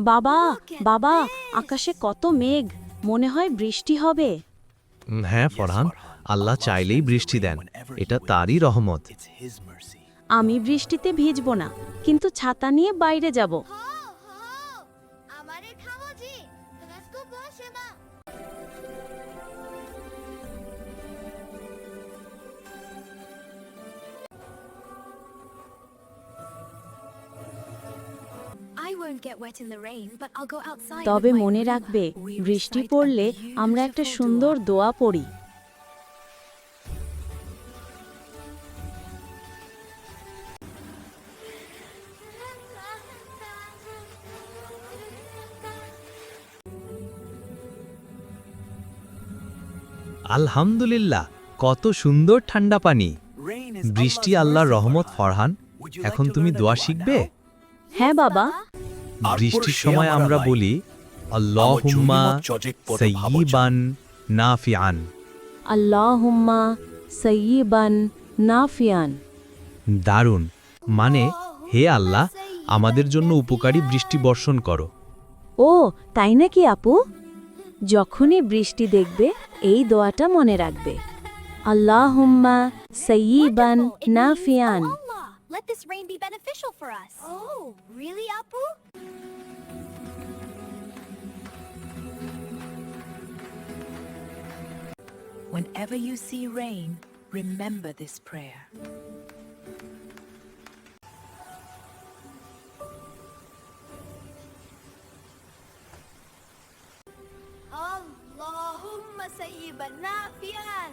বাবা বাবা আকাশে কত মেঘ। মনে হয় বৃষ্টি হবে। হ্যাঁ ফরহান। আল্লাহ চাইলেই বৃষ্টি দেন। এটা তারই রহমত. আমি বৃষ্টিতে ভিজব না কিন্তু ছাতা নিয়ে বাইরে যাব। তবে মনে রাখবে বৃষ্টি পড়লে আমরা একটা সুন্দর দোয়া পড়ি। আলহামদুলিল্লাহ কত সুন্দর ঠান্ডা পানি। বৃষ্টি আল্লাহ রহমত ফরহান। এখন তুমি দোয়া শিখবে? হ্যাঁ বাবা। বৃষ্টির সময় আমরা বলি আল্লাহুম্মা সাইয়িবান নাফিআন। আল্লাহুম্মা সয়্যিবান নাফিয়ান দারুণ। মানে হে আল্লাহ আমাদের জন্য উপকারী বৃষ্টি বর্ষণ করো। ও তাই নাকি আপু? যখনই বৃষ্টি দেখবে এই দোয়াটা মনে রাখবে। আল্লাহুম্মা means, নাফিয়ান "Oh Allah, let this rain be beneficial for us. Oh, really, Apu? Whenever you see rain, remember this prayer. Allahumma sayyiban nafian.